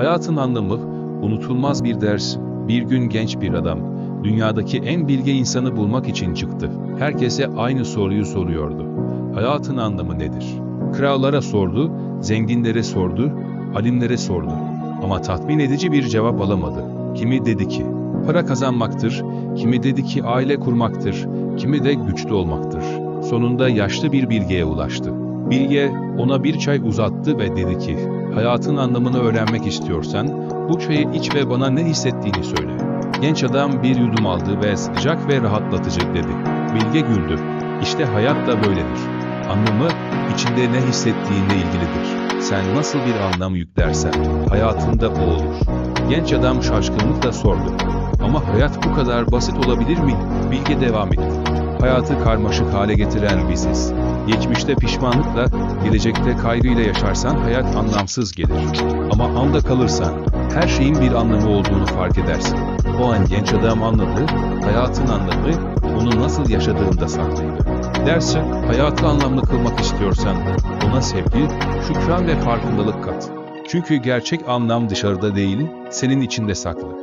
Hayatın anlamı, unutulmaz bir ders. Bir gün genç bir adam, dünyadaki en bilge insanı bulmak için çıktı. Herkese aynı soruyu soruyordu. Hayatın anlamı nedir? Krallara sordu, zenginlere sordu, alimlere sordu. Ama tatmin edici bir cevap alamadı. Kimi dedi ki, para kazanmaktır, kimi dedi ki aile kurmaktır, kimi de güçlü olmaktır. Sonunda yaşlı bir bilgeye ulaştı. Bilge ona bir çay uzattı ve dedi ki, hayatın anlamını öğrenmek istiyorsan bu çayı iç ve bana ne hissettiğini söyle. Genç adam bir yudum aldı ve sıcak ve rahatlatıcı dedi. Bilge güldü. İşte hayat da böyledir. Anlamı içinde ne hissettiğinle ilgilidir. Sen nasıl bir anlam yüklersen hayatında o olur. Genç adam şaşkınlıkla sordu. Ama hayat bu kadar basit olabilir mi? Bilge devam etti. Hayatı karmaşık hale getiren biziz. Geçmişte pişmanlıkla, gelecekte kaygıyla yaşarsan hayat anlamsız gelir. Ama anda kalırsan, her şeyin bir anlamı olduğunu fark edersin. O an genç adam anladı, hayatın anlamı, onu nasıl yaşadığında saklıydı. Dersi, hayatı anlamlı kılmak istiyorsan, ona sevgi, şükran ve farkındalık kat. Çünkü gerçek anlam dışarıda değil, senin içinde saklı.